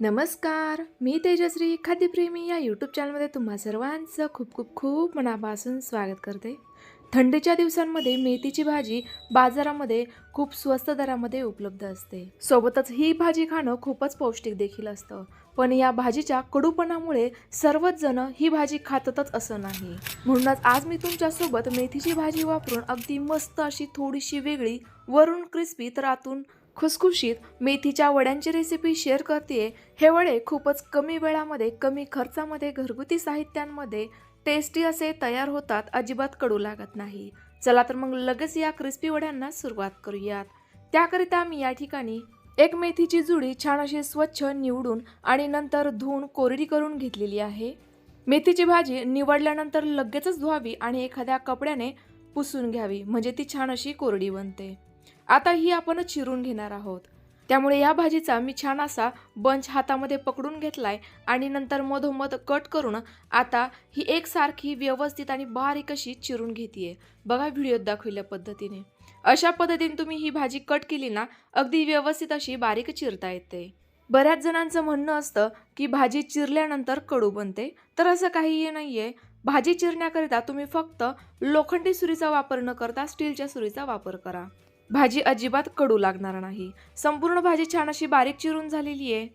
नमस्कार मी तेजश्री खाद्यप्रेमी या यूट्यूब चॅनलमध्ये तुम्हा सर्वांचं खूप खूप खूप मनापासून स्वागत करते. थंडीच्या दिवसांमध्ये मेथीची भाजी बाजारामध्ये खूप स्वस्त दरामध्ये उपलब्ध असते. सोबतच ही भाजी खाणं खूपच पौष्टिक देखील असतं. पण या भाजीच्या कडूपणामुळे सर्वच जण ही भाजी खातातच असं नाही. म्हणूनच आज मी तुमच्यासोबत मेथीची भाजी वापरून अगदी मस्त अशी थोडीशी वेगळी वरून क्रिस्पी तर आतून खुसखुशीत मेथीच्या वड्यांची रेसिपी शेअर करते हे वडे खूपच कमी वेळामध्ये कमी खर्चामध्ये घरगुती साहित्यांमध्ये टेस्टी असे तयार होतात अजिबात कडू लागत नाही. चला तर मग लगेच या क्रिस्पी वड्यांना सुरुवात करूयात. त्याकरिता मी या ठिकाणी एक मेथीची जुडी छान अशी स्वच्छ निवडून आणि नंतर धुवून कोरडी करून घेतलेली आहे. मेथीची भाजी निवडल्यानंतर लगेचच धुवावी आणि एखाद्या कपड्याने पुसून घ्यावी म्हणजे ती छान अशी कोरडी बनते. आता ही आपण चिरून घेणार आहोत. त्यामुळे या भाजीचा मी छान असा बंच हातामध्ये पकडून घेतलाय आणि नंतर मधोमध कट करून आता ही एकसारखी व्यवस्थित आणि बारीक अशी चिरून घेते बघा व्हिडिओत दाखविल्या पद्धतीने. अशा पद्धतीने तुम्ही ही भाजी कट केली ना अगदी व्यवस्थित अशी बारीक चिरता येते. बऱ्याच जणांचं म्हणणं असतं की भाजी चिरल्यानंतर कडू बनते तर असं काहीही नाहीये. भाजी चिरण्याकरिता तुम्ही फक्त लोखंडी सुरीचा वापर न करता स्टीलच्या सुरीचा वापर करा. भाजी अजिबात कडू लागणार नाही. संपूर्ण भाजी छान अशी बारीक चिरून झालेली आहे.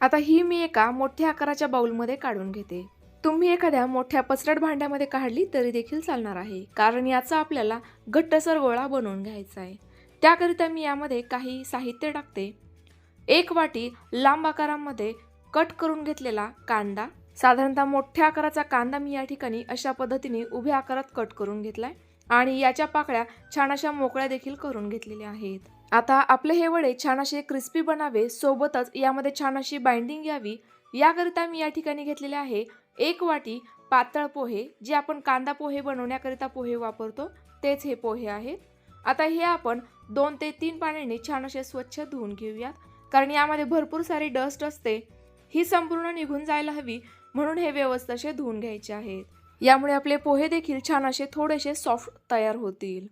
आता ही मी एका मोठ्या आकाराच्या बाउलमध्ये काढून घेते. तुम्ही एखाद्या मोठ्या पसरट भांड्यामध्ये काढली तरी देखील चालणार आहे. कारण याचा आपल्याला घट्टसर गोळा बनवून घ्यायचा आहे. त्याकरिता मी यामध्ये काही साहित्य टाकते. एक वाटी लांब आकारामध्ये कट करून घेतलेला कांदा. साधारणतः मोठ्या आकाराचा कांदा मी या ठिकाणी अशा पद्धतीने उभ्या आकारात कट करून घेतलाय. आणि याच्या पाकळ्या छान अशा मोकळ्या देखील करून घेतलेल्या आहेत. आता आपले हे वडे छान असे क्रिस्पी बनावे सोबतच यामध्ये छान अशी बाइंडिंग यावी याकरिता मी या ठिकाणी घेतलेले आहे एक वाटी पातळ पोहे जे आपण कांदा पोहे बनवण्याकरिता पोहे वापरतो तेच हे पोहे आहेत. आता हे आपण दोन ते तीन पाण्याने छान असे स्वच्छ धुवून घेऊयात कारण यामध्ये भरपूर सारी डस्ट असते. ही संपूर्ण निघून जायला हवी म्हणून हे व्यवस्थाशे धुवून घ्यायचे आहेत यामुळे आपले पोहे देखील छान असे थोडेसे सॉफ्ट तयार होतील.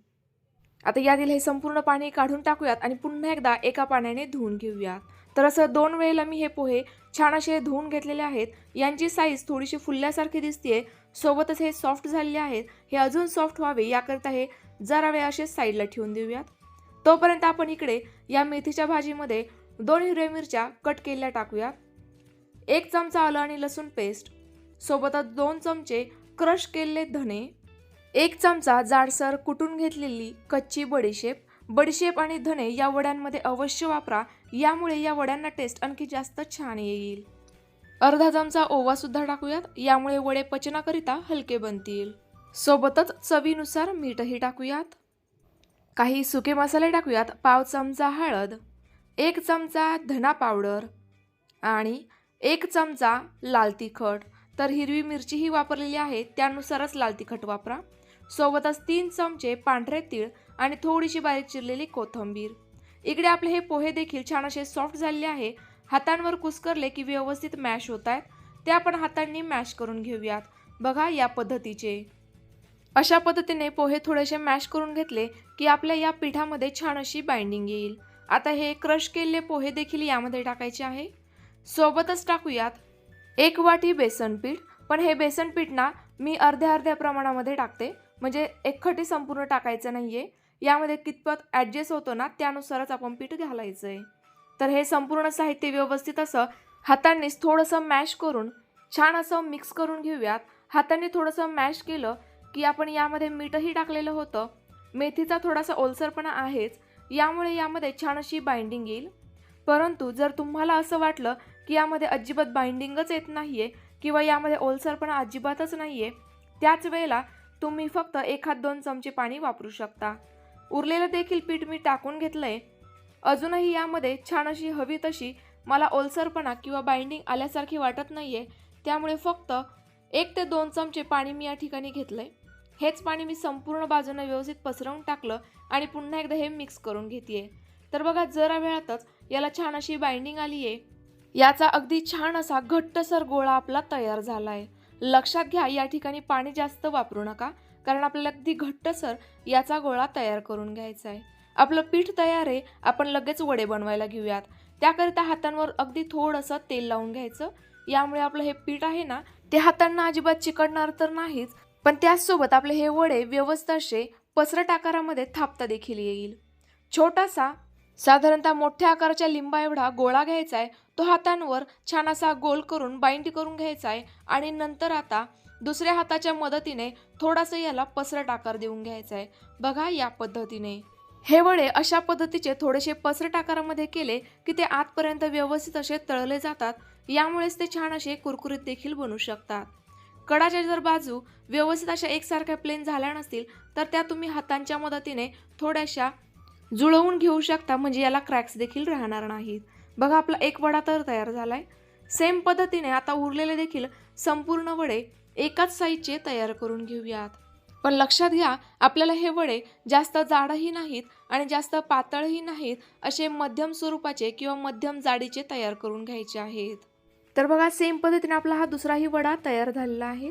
आता यातील हे संपूर्ण पाणी काढून टाकूयात आणि पुन्हा एकदा एका पाण्याने धुवून घेऊयात. तर असं दोन वेळेला मी हे पोहे छान असे धुवून घेतलेले आहेत. यांची साईज थोडीशी फुलल्यासारखी दिसते सोबतच हे सॉफ्ट झालेले आहेत. हे अजून सॉफ्ट व्हावे याकरिता हे जरा वेळ असे साईडला ठेवून देऊयात. तोपर्यंत आपण इकडे या मेथीच्या भाजीमध्ये दोन हिरव्या मिरच्या कट केलेल्या टाकूयात. एक चमचा आलं आणि लसूण पेस्ट सोबतच दोन चमचे क्रश केलेले धणे एक चमचा जाडसर कुटून घेतलेली कच्ची बडीशेप बडीशेप आणि धणे या वड्यांमध्ये अवश्य वापरा यामुळे या वड्यांना टेस्ट आणखी जास्त छान येईल. अर्धा चमचा ओवासुद्धा टाकूयात यामुळे वडे पचनाकरिता हलके बनतील. सोबतच चवीनुसार मीठही टाकूयात. काही सुके मसाले टाकूयात पाव चमचा हळद एक चमचा धना पावडर आणि एक चमचा लाल तिखट. तर हिरवी मिरचीही वापरलेली आहे. त्यानुसारच लाल तिखट वापरा. सोबतच तीन चमचे पांढरे तीळ आणि थोडीशी बारीक चिरलेली कोथिंबीर. इकडे आपले हे पोहे देखील छान असे सॉफ्ट झालेले आहे. हातांवर कुस्करले की व्यवस्थित मॅश होत आहेत. ते आपण हातांनी मॅश करून घेऊयात. बघा या पद्धतीचे. अशा पद्धतीने पोहे थोडेसे मॅश करून घेतले की आपल्या या पिठामध्ये छान अशी बाइंडिंग येईल. आता हे क्रश केलेले पोहे देखील यामध्ये टाकायचे आहे. सोबतच टाकूयात एक वाटी बेसन पीठ पण हे बेसन पीठ ना मी अर्ध्या अर्ध्या प्रमाणामध्ये टाकते. म्हणजे एकखटी संपूर्ण टाकायचं नाही आहे यामध्ये कितपत ॲडजस्ट होतो ना त्यानुसारच आपण पीठ घालायचं आहे तर हे संपूर्ण साहित्य व्यवस्थित असं हातांनीच थोडंसं मॅश करून छान असं मिक्स करून घेऊयात. हाताने थोडंसं मॅश केलं की आपण यामध्ये मीठही टाकलेलं होतं. मेथीचा थोडासा ओलसरपणा आहेच. यामुळे यामध्ये छान अशी बाइंडिंग येईल. परंतु जर तुम्हाला असं वाटलं की यामध्ये अजिबात बाइंडिंगच येत नाही आहे किंवा यामध्ये ओलसरपणा अजिबातच नाही आहे त्याच वेळेला तुम्ही फक्त एखाद दोन चमचे पाणी वापरू शकता. उरलेलं देखील पीठ मी टाकून घेतलं आहे अजूनही यामध्ये छान अशी हवी तशी मला ओलसरपणा किंवा बाइंडिंग आल्यासारखी वाटत नाही आहे त्यामुळे फक्त एक ते दोन चमचे पाणी मी या ठिकाणी घेतलंय. हेच पाणी मी संपूर्ण बाजूनं व्यवस्थित पसरवून टाकलं आणि पुन्हा एकदा हे मिक्स करून घेते तर बघा जरा वेळातच याला छान अशी बाइंडिंग आली आहे याचा अगदी छान असा घट्टसर गोळा आपला तयार झाला आहे लक्षात घ्या या ठिकाणी पाणी जास्त वापरू नका कारण आपल्याला अगदी घट्टसर याचा गोळा तयार करून घ्यायचा आहे आपलं पीठ तयार आहे आपण लगेच वडे बनवायला घेऊयात. त्याकरिता हातांवर अगदी थोडंसं तेल लावून घ्यायचं. यामुळे आपलं हे पीठ आहे ना ते हातांना अजिबात चिकटणार तर नाहीच पण त्याचसोबत आपले हे वडे व्यवस्थित असे पसरट आकारामध्ये थापता देखील येईल. छोटासा साधारणतः मोठ्या आकाराच्या लिंबा एवढा गोळा घ्यायचा आहे तो हातांवर छान असा गोल करून बाइंड करून घ्यायचा आहे आणि नंतर आता दुसऱ्या हाताच्या मदतीने थोडासा याला पसरट आकार देऊन घ्यायचा आहे. बघा या पद्धतीने. हे वडे अशा पद्धतीचे थोडेसे पसरट आकारामध्ये केले की ते आतपर्यंत व्यवस्थित असे तळले जातात. यामुळेच ते छान असे कुरकुरीत देखील बनू शकतात. कडाच्या जर बाजू व्यवस्थित अशा एकसारख्या प्लेन झाल्या नसतील तर त्या तुम्ही हातांच्या मदतीने थोड्याशा जुळवून घेऊ शकता म्हणजे याला क्रॅक्स देखील राहणार नाहीत. बघा आपला एक वडा तर तयार झाला आहे सेम पद्धतीने आता उरलेले देखील संपूर्ण वडे एकाच साईजचे तयार करून घेऊयात. पण लक्षात घ्या आपल्याला हे वडे जास्त जाडही नाहीत आणि जास्त पातळही नाहीत असे मध्यम स्वरूपाचे किंवा मध्यम जाडीचे तयार करून घ्यायचे आहेत. तर बघा सेम पद्धतीने आपला हा दुसराही वडा तयार झालेला आहे.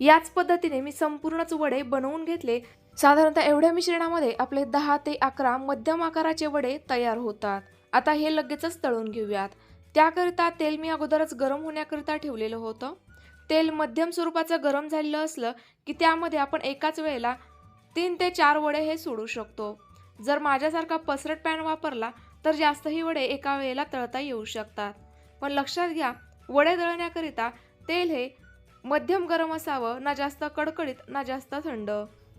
याच पद्धतीने मी संपूर्णच वडे बनवून घेतले साधारणतः एवढ्या मिश्रणामध्ये आपले दहा ते अकरा मध्यम आकाराचे वडे तयार होतात. आता हे लगेचच तळून घेऊयात. त्याकरिता तेल मी अगोदरच गरम होण्याकरिता ठेवलेलं होतं. तेल मध्यम स्वरूपाचं गरम झालेलं असलं की त्यामध्ये आपण एकाच वेळेला तीन ते चार वडे हे सोडू शकतो. जर माझ्यासारखा पसरट पॅन वापरला तर जास्तही वडे एका वेळेला तळता येऊ शकतात. पण लक्षात घ्या वडे दळण्याकरिता तेल हे मध्यम गरम असावं ना जास्त कडकडीत ना जास्त थंड.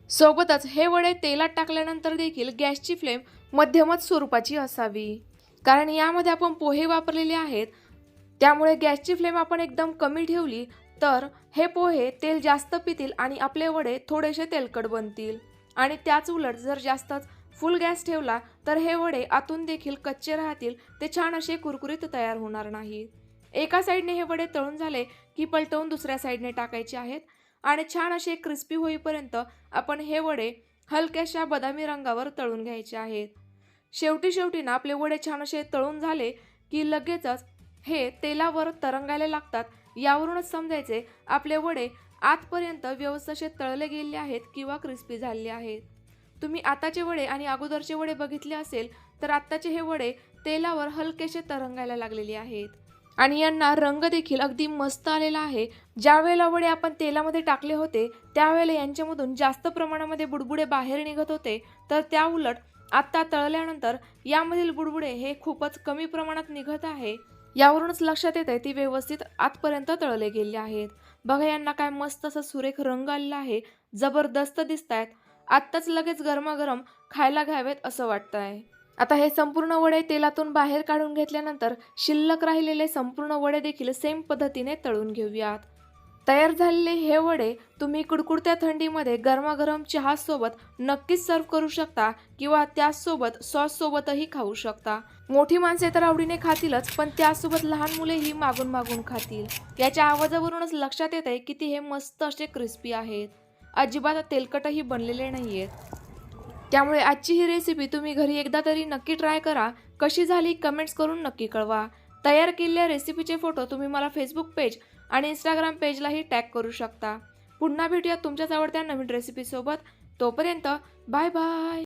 सोबतच हे वडे तेलात टाकल्यानंतर देखील गॅसची फ्लेम मध्यमच स्वरूपाची असावी. कारण यामध्ये आपण पोहे वापरलेले आहेत त्यामुळे गॅसची फ्लेम आपण एकदम कमी ठेवली तर हे पोहे तेल जास्त पितील आणि आपले वडे थोडेसे तेलकट बनतील. आणि त्याच उलट जर जास्तच फुल गॅस ठेवला तर हे वडे आतून देखील कच्चे राहतील ते छान असे कुरकुरीत तयार होणार नाहीत. एका साईडने हे वडे तळून झाले की पलटवून दुसऱ्या साईडने टाकायचे आहेत. आणि छान असे क्रिस्पी होईपर्यंत आपण हे वडे हलक्याशा बदामी रंगावर तळून घ्यायचे आहेत. शेवटी शेवटी ना आपले वडे छान असे तळून झाले की लगेचच हे तेलावर तरंगायला लागतात. यावरूनच समजायचे आपले वडे आतपर्यंत व्यवस्थित तळले गेले आहेत किंवा क्रिस्पी झाले आहेत. तुम्ही आताचे वडे आणि अगोदरचे वडे बघितले असेल तर आत्ताचे हे वडे तेलावर हलकेसे तरंगायला लागलेले आहेत. आणि यांना रंग देखील अगदी मस्त आलेला आहे. ज्या वेळेला वडे आपण तेलामध्ये टाकले होते त्यावेळेला यांच्यामधून जास्त प्रमाणामध्ये बुडबुडे बाहेर निघत होते. तर त्या उलट आत्ता तळल्यानंतर यामधील बुडबुडे हे खूपच कमी प्रमाणात निघत आहे. यावरूनच लक्षात येते ती व्यवस्थित आतपर्यंत तळले गेले आहेत. बघा यांना काय मस्त असं सुरेख रंग आलेला आहे. जबरदस्त दिसत आहेत आत्ताच लगेच गरमागरम खायला घ्यावेत असं वाटतं आहे आता हे संपूर्ण वडे तेलातून बाहेर काढून घेतल्यानंतर शिल्लक राहिलेले संपूर्ण वडे देखील सेम पद्धतीने तळून घेऊयात. तयार झालेले हे वडे तुम्ही कुडकुडत्या थंडीमध्ये गरमागरम चहासोबत नक्कीच सर्व करू शकता किंवा त्याचसोबत सॉससोबतही खाऊ शकता. मोठी माणसे तर आवडीने खातीलच पण त्यासोबत लहान मुलेही मागून मागून खातील. याच्या आवाजावरूनच लक्षात येत आहे की ती हे मस्त असे क्रिस्पी आहेत. अजिबात तेलकटही बनलेले नाही आहेत त्यामुळे आजची ही रेसिपी तुम्ही घरी एकदा तरी नक्की ट्राय करा. कशी झाली कमेंट्स करून नक्की कळवा. तयार केलेल्या रेसिपीचे फोटो तुम्ही मला फेसबुक पेज आणि इंस्टाग्राम पेजलाही टॅग करू शकता. पुन्हा भेटूया तुमच्याच आवडत्या नवीन रेसिपीसोबत तोपर्यंत बाय बाय